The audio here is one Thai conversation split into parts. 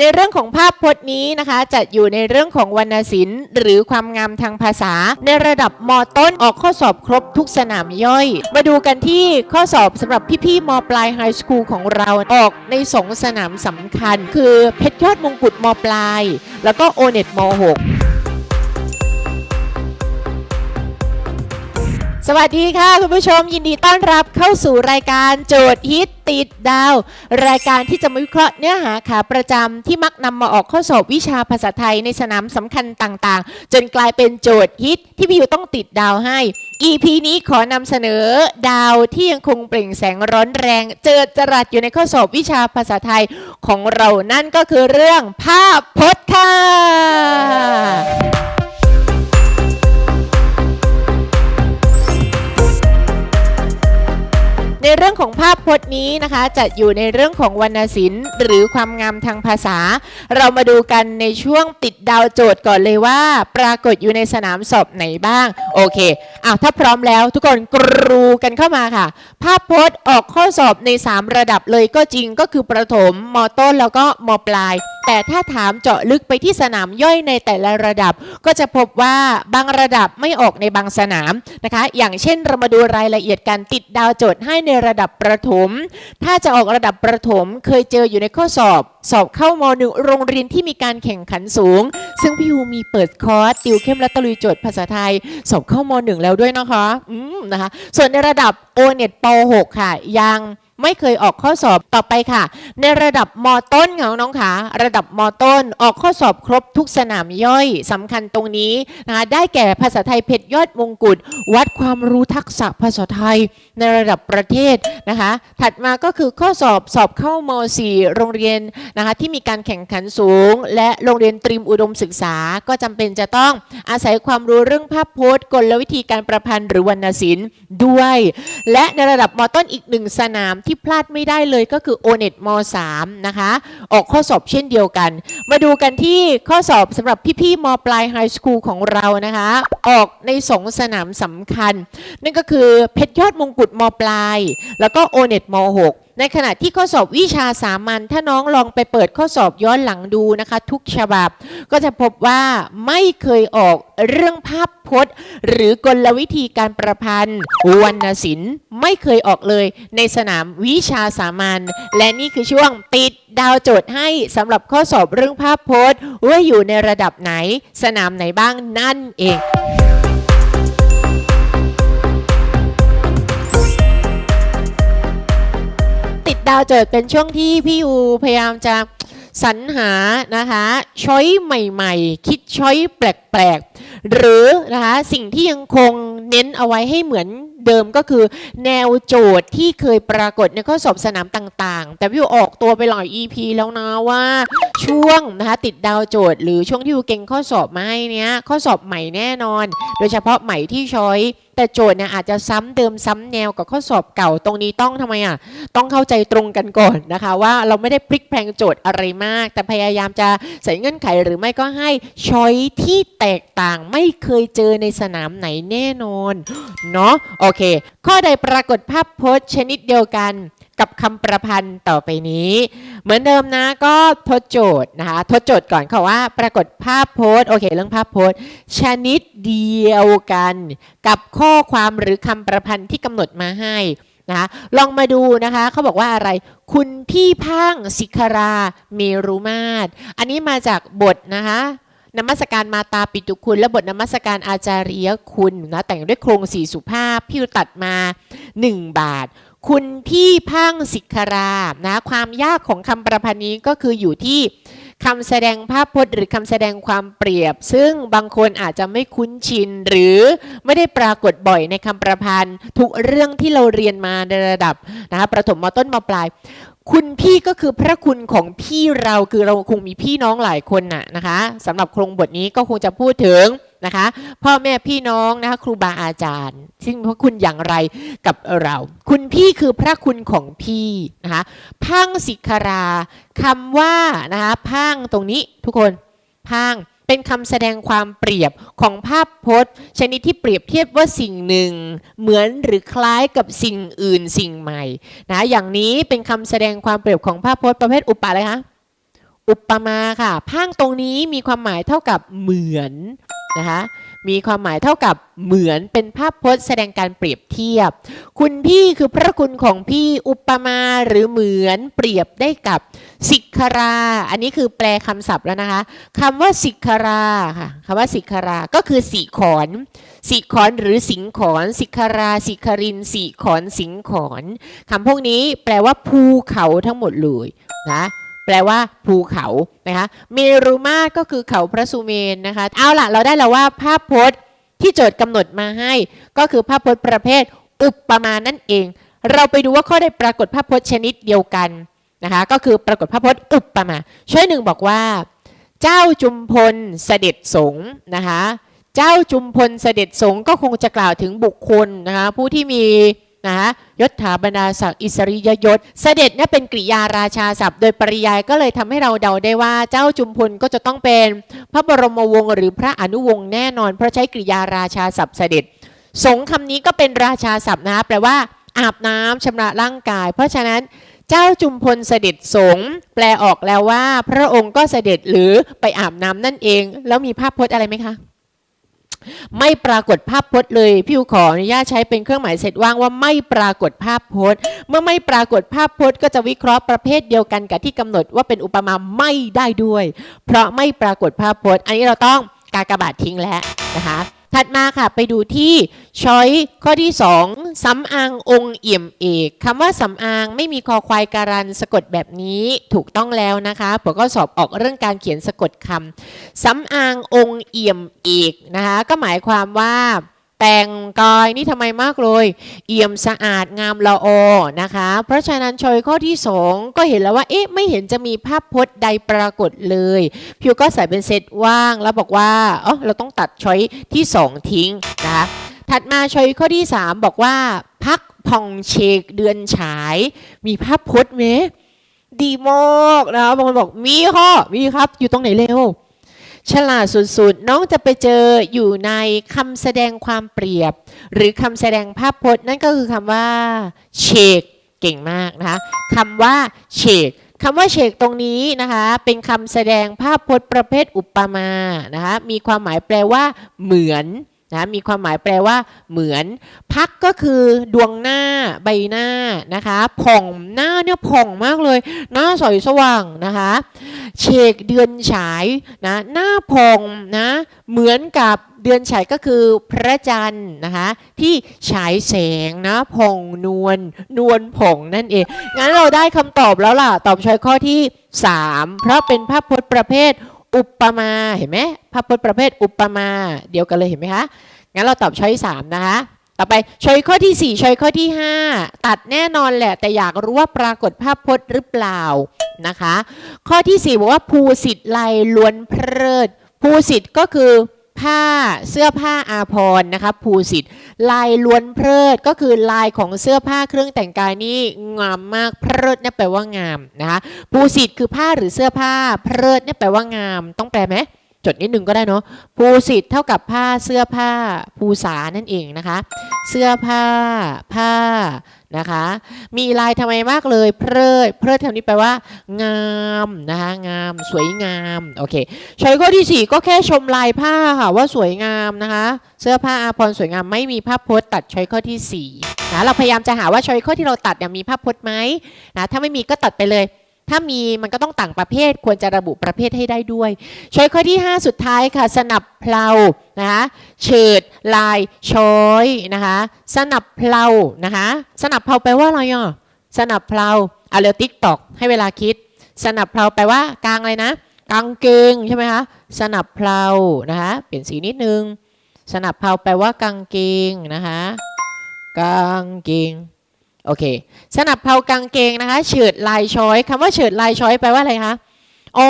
ในเรื่องของภาพพจน์นี้นะคะจะอยู่ในเรื่องของวรรณศิลป์ หรือความงามทางภาษา ในระดับมต้นออกข้อสอบครบทุกสนามย่อย มาดูกันที่ข้อสอบสำหรับพี่ๆมปลายไฮสคูลของเราออกในสองสนามสำคัญ คือเพชรยอดมงกุฎมปลาย แล้วก็โอเน็ตม .6 สวัสดีค่ะ คุณผู้ชมยินดีต้อนรับเข้าสู่รายการโจทย์ฮิตติดดาว รายการที่จะมาวิเคราะห์เนื้อหาขาประจำที่มักนำมาออกข้อสอบวิชาภาษาไทยในสนามสำคัญต่างๆ จนกลายเป็นโจทย์ฮิตที่พี่อยู่ต้องติดดาวให้ EP นี้ขอนำเสนอดาวที่ยังคงเปล่งแสงร้อนแรง เจิดจรัสอยู่ในข้อสอบวิชาภาษาไทยของเรานั่นก็คือเรื่องภาพพจน์ค่ะ ในเรื่องของภาพพจน์นี้นะคะจะอยู่ในเรื่องของวรรณศิลป์ หรือความงามทางภาษา เรามาดูกันในช่วงติดดาวโจทย์ก่อนเลยว่า ปรากฏอยู่ในสนามสอบไหนบ้าง โอเคอ้าวถ้าพร้อมแล้วทุกคนกรูกันเข้ามาค่ะ ภาพพจน์ออกข้อสอบใน 3 ระดับเลยก็จริงก็คือประถมมต้นแล้วก็มปลายแต่ถ้าถามเจาะลึกไปที่สนามย่อยในแต่ละระดับ ก็จะพบว่าบางระดับไม่ออกในบางสนามนะคะ อย่างเช่นเรามาดูรายละเอียดการติดดาวโจทย์ให้ในระดับประถม ถ้าจะออกระดับประถมเคยเจออยู่ในข้อสอบ สอบเข้ามหนึ่งโรงเรียนที่มีการแข่งขันสูง ซึ่งพี่ฮูมีเปิดคอร์สติวเข้มและตะลุยโจทย์ภาษาไทย สอบเข้ามหนึ่งแล้วด้วยนะคะอืมนะคะ ส่วนในระดับโอเน็ตป .6 ค่ะยัง ไม่เคยออกข้อสอบต่อไปค่ะ ในระดับมต้นของน้องขาระดับมต้นออกข้อสอบครบทุกสนามย่อยสำคัญตรงนี้นะคะได้แก่ภาษาไทยเพชรยอดมงกุฎวัดความรู้ทักษะภาษาไทยในระดับประเทศนะคะ ถัดมาก็คือข้อสอบสอบเข้าม .4 โรงเรียนนะคะที่มีการแข่งขันสูง และโรงเรียนตรีมอุดมศึกษาก็จำเป็นจะต้องอาศัยความรู้เรื่องภาพพจน์กลวิธีการประพันธ์หรือวรรณศิลป์ด้วย และในระดับมต้นอีกหนึ่งสนามที่พลาดไม่ได้เลยก็คือ o n e t ม3นะคะ ออกข้อสอบเช่นเดียวกัน มาดูกันที่ข้อสอบสำหรับพี่ๆมปลายไฮสคูลของเรานะคะ ออกในสองสนามสำคัญ นั่นก็คือเพชรยอดมงกุฎมปลาย แล้วก็ o n e t ม6 ในขณะที่ข้อสอบวิชาสามัญถ้าน้องลองไปเปิดข้อสอบย้อนหลังดูนะคะ ทุกฉบับก็จะพบว่าไม่เคยออกเรื่องภาพพจน์ หรือกลวิธีการประพันธ์วรรณศิลป์ไม่เคยออกเลยในสนามวิชาสามัญและนี่คือช่วงติดดาวโจทย์ให้สำหรับข้อสอบเรื่องภาพพจน์ว่าอยู่ในระดับไหน สนามไหนบ้างนั่นเอง ดาวโจทย์เป็นช่วงที่พี่ยูพยายามจะสรรหานะคะช้อยใหม่ๆ คิดช้อยแปลกๆ หรือนะคะสิ่งที่ยังคงเน้นเอาไว้ให้เหมือนเดิมก็คือ แนวโจทย์ที่เคยปรากฏในข้อสอบสนามต่างๆ แต่พี่ยูออกตัวไปหลาย EP แล้วนะว่าช่วงนะคะติดดาวโจทย์ หรือช่วงที่ยูเก่งข้อสอบมาให้เนี้ยข้อสอบใหม่แน่นอน โดยเฉพาะใหม่ที่ช้อยแต่โจทย์เนี่ยอาจจะซ้ำเดิมซ้ำแนวกับข้อสอบเก่าตรงนี้ต้องทำไมอะต้องเข้าใจตรงกันก่อนนะคะ ว่าเราไม่ได้พลิกแพลงโจทย์อะไรมาก แต่พยายามจะใส่เงื่อนไขหรือไม่ก็ให้ช้อยที่แตกต่างไม่เคยเจอในสนามไหนแน่นอนเนาะโอเค ข้อใดปรากฏภาพโพสชนิดเดียวกัน กับคำประพันธ์ต่อไปนี้ เหมือนเดิมนะก็ทดโจทย์นะคะทดโจทย์ก่อนค่ะว่าปรากฏภาพโพจน์โอเคเรื่องภาพโพจน์ชนิดเดียวกัน กับข้อความหรือคำประพันธ์ที่กำหนดมาให้นะคะลองมาดูนะคะเขาบอกว่าอะไร คุณพี่พังสิคราเมรุมาตรอันนี้มาจากบทนะคะนมัสการมาตาปิตุคุณ และบทนมัสการอาจาริยคุณนะแต่งด้วยโครงสีสุภาพ พี่ตัดมา 1 บาท คุณพี่พังสิกรานะความยากของคำประพันธ์นี้ก็คืออยู่ที่คำแสดงภาพพจน์หรือคำแสดงความเปรียบ ซึ่งบางคนอาจจะไม่คุ้นชิน หรือไม่ได้ปรากฏบ่อยในคำประพันธ์ ทุกเรื่องที่เราเรียนมาในระดับนะคะประถมมาต้นมาปลาย คุณพี่ก็คือพระคุณของพี่เราคือเราคงมีพี่น้องหลายคนน่ะนะคะสำหรับโครงบทนี้ก็คงจะพูดถึง นะคะ พ่อแม่พี่น้องนะคะครูบาอาจารย์ ซึ่งพระคุณอย่างไรกับเรา คุณพี่คือพระคุณของพี่นะคะพังสิกราคำว่านะคะพังตรงนี้ทุกคนพังเป็นคำแสดงความเปรียบของภาพพจน์ ชนิดที่เปรียบเทียบว่าสิ่งหนึ่ง เหมือนหรือคล้ายกับสิ่งอื่นสิ่งใหม่นะอย่างนี้เป็นคำแสดงความเปรียบของภาพพจน์ประเภทอุปะอะไรคะอุปมาค่ะพางตรงนี้มีความหมายเท่ากับเหมือน นะคะมีความหมายเท่ากับเหมือนเป็นภาพพจน์แสดงการเปรียบเทียบ คุณพี่คือพระคุณของพี่อุปมาหรือเหมือนเปรียบได้กับสิกขรา อันนี้คือแปลคำศัพท์แล้วนะคะคำว่าสิกขราค่ะคำว่าสิกขราก็คือสีขอนสิขอนหรือสิงขอนสิกขราสิครินสีขอนสิงขอนคำพวกนี้แปลว่าภูเขาทั้งหมดเลยนะ แปลว่าภูเขานะคะเมรุมาตรก็คือเขาพระสุเมนนะคะเอาล่ะเราได้แล้วว่าภาพพจน์ที่โจทย์กำหนดมาให้ ก็คือภาพพจน์ประเภท อุปมานั่นเอง เราไปดูว่าข้อใดปรากฏภาพพจน์ชนิดเดียวกันนะคะก็คือปรากฏภาพพจน์อุปมา ช่วยหนึ่งบอกว่า เจ้าจุมพลเสด็จสงนะคะเจ้าจุมพลเสด็จสงก็คงจะกล่าวถึงบุคคลนะคะผู้ที่มี นะยศถาบรรดาศักดิ์อิสริยยศ เสด็จเนี่ยเป็นกริยาราชาศัพท์ โดยปริยายก็เลยทำให้เราเดาได้ว่าเจ้าจุมพลก็จะต้องเป็นพระบรมวงศ์หรือพระอนุวงศ์แน่นอน เพราะใช้กริยาราชาศัพท์เสด็จ สงฆ์คำนี้ก็เป็นราชาศัพท์นะแปลว่า อาบน้ำชำระร่างกาย เพราะฉะนั้นเจ้าจุมพลเสด็จสงแปลออกแล้วว่า พระองค์ก็เสด็จหรือไปอาบน้ำนั่นเอง แล้วมีภาพพจน์อะไรไหมคะ ไม่ปรากฏภาพพจน์เลยพี่อูขออนุญาตใช้เป็นเครื่องหมายเสร็จว่างว่าไม่ปรากฏภาพพจน์ เมื่อไม่ปรากฏภาพพจน์ ก็จะวิเคราะห์ประเภทเดียวกันกับที่กำหนดว่าเป็นอุปมาไม่ได้ด้วย เพราะไม่ปรากฏภาพพจน์ อันนี้เราต้องกากบาททิ้งแล้วนะคะ ถัดมาค่ะไปดูที่ช้อยข้อที่ 2สำอางองค์เอี่ยมเอกคำว่าสำอางไม่มีคอควายการันสะกดแบบนี้ถูกต้องแล้วนะคะผมก็สอบออกเรื่องการเขียนสะกดคำสำอางองค์เอี่ยมเอกนะคะก็หมายความว่า แต่งกายนี่ทำไมมากเลย เอี่ยมสะอาดงามละออนะคะ เพราะฉะนั้นชอยข้อที่ 2 ก็เห็นแล้วว่าเอ๊ะไม่เห็นจะมีภาพพจน์ใดปรากฏเลยพิวก็ใส่เป็นเซตว่างแล้วบอกว่าอ๋อเราต้องตัดชอยที่ 2 ทิ้งนะคะถัดมาชอยข้อที่ 3 บอกว่าพักผ่องเชกเดือนฉาย มีภาพพจน์ไหมดีมากนะคะบางคนบอกมีข้อมีครับอยู่ตรงไหนเร็ว ฉลาดสุดๆ น้องจะไปเจออยู่ในคำแสดงความเปรียบ หรือคำแสดงภาพพจน์นั่นก็คือคำว่าเชกเก่งมากนะคะคำว่าเชกคำว่าเชกตรงนี้นะคะเป็นคำแสดงภาพพจน์ประเภทอุปมานะคะมีความหมายแปลว่าเหมือนนะมีความหมายแปลว่า เหมือน พักก็คือดวงหน้าใบหน้านะคะผ่องหน้าเนี่ยผ่องมากเลย หน้าใสสว่างนะคะ เชกเดือนฉายนะหน้าพองนะเหมือนกับเดือนฉายก็คือพระจันทร์นะคะที่ฉายแสงนะผ่องนวลนวลผงนั่นเอง งั้นเราได้คำตอบแล้วล่ะ ตอบช้อยข้อที่ 3 เพราะเป็นภาพพจน์ประเภทอุปมาเห็นไหมภาพพจน์ประเภทอุปมาเดียวกันเลยเห็นไหมคะงั้นเราตอบช้อยสามนะคะ ต่อไปช้อยข้อที่ 4ช้อยข้อที่ 5 ตัดแน่นอนแหละ แต่อยากรู้ว่าปรากฏภาพพจน์หรือเปล่านะคะ ข้อที่ 4 บอกว่าภูสิทธิ์ลายล้วนเพลิดภูสิทธิ์ก็คือผ้าเสื้อผ้าอาภรณ์นะคะภูสิทธิ์ลายล้วนเพลิดก็คือลายของเสื้อผ้าเครื่องแต่งกายนี่งามมากเพลิดนี่แปลว่างามนะคะภูสิทธิ์คือผ้าหรือเสื้อผ้าเพลิดนี่แปลว่างาม ต้องแปลไหม จดนิดนึงก็ได้เนาะภูสิทธ์เท่ากับผ้าเสื้อผ้าภูษานั่นเองนะคะ เสื้อผ้าผ้านะคะ มีลายทำไมมากเลย เพลิดเพลิดแถวนี้แปลว่า งามนะคะงามสวยงามโอเคช้อยข้อที่ 4 ก็แค่ชมลายผ้าค่ะว่าสวยงามนะคะ เสื้อผ้าอาภรณ์สวยงามไม่มีภาพพจน์ตัดช้อยข้อที่4นะเราพยายามจะหาว่าช้อยข้อที่เราตัดเนี่ยมีภาพพจน์ไหมนะถ้าไม่มีก็ตัดไปเลย ถ้ามีมันก็ต้องต่างประเภท ควรจะระบุประเภทให้ได้ด้วยช้อยข้อที่ 5 สุดท้ายค่ะ สนับเพลานะคะเฉิดลายช้อยนะคะสนับเพลานะคะสนับเพลาแปลว่าอะไรอะสนับเพลาเอาเร็วติ๊กตอกให้เวลาคิด สนับเพลาแปลว่ากลางอะไรนะกางเกงใช่ไหมคะสนับเพลานะคะเปลี่ยนสีนิดนึง สนับเพลาแปลว่ากางเกงนะคะกางเกง โอเค สนับเพลากางเกงนะคะเฉิดลายช้อยคำว่าเฉิดลายช้อยแปลว่าอะไรคะ โอ๋อ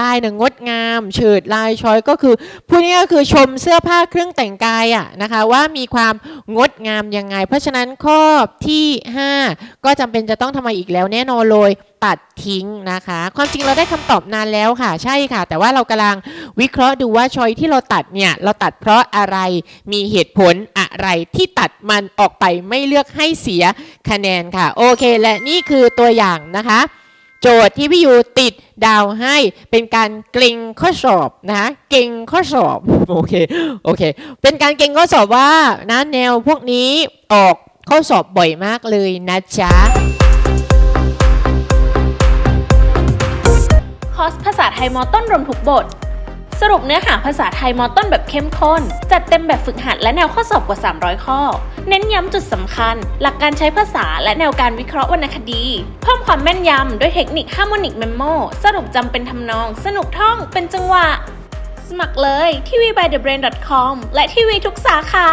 ลายหนึ่งงดงามเฉิดลายช้อยก็คือพูดง่ายๆก็คือชมเสื้อผ้าเครื่องแต่งกายอะนะคะว่ามีความงดงามยังไง เพราะฉะนั้นข้อที่ 5 ก็จำเป็นจะต้องทำไมอีกแล้วแน่นอนเลยตัดทิ้งนะคะ ความจริงเราได้คำตอบนานแล้วค่ะ ใช่ค่ะ แต่ว่าเรากำลังวิเคราะห์ดูว่าช้อยที่เราตัดเนี่ยเราตัดเพราะอะไรมีเหตุผลอะไรที่ตัดมันออกไปไม่เลือกให้เสียคะแนนค่ะ โอเค และนี่คือตัวอย่างนะคะ โจทย์ที่พี่ยูติดดาวให้เป็นการเกรงข้อสอบนะคะเกรงข้อสอบโอเคโอเค เป็นการเกรงข้อสอบว่านะแนวพวกนี้ออกข้อสอบบ่อยมากเลยนะจ๊ะคอร์สภาษาไทยมอต้นรวมทุกบท สรุปเนื้อหาภาษาไทยมอต้นแบบเข้มข้น จัดเต็มแบบฝึกหัดและแนวข้อสอบกว่า 300 ข้อ เน้นย้ำจุดสำคัญ หลักการใช้ภาษาและแนวการวิเคราะห์วรรณคดี เพิ่มความแม่นยำด้วยเทคนิคฮาร์โมนิกเมมโมสรุปจำเป็นทำนอง สนุกท่องเป็นจังหวะ สมัครเลยที่ v by the brain com และที่วีทุกสาขา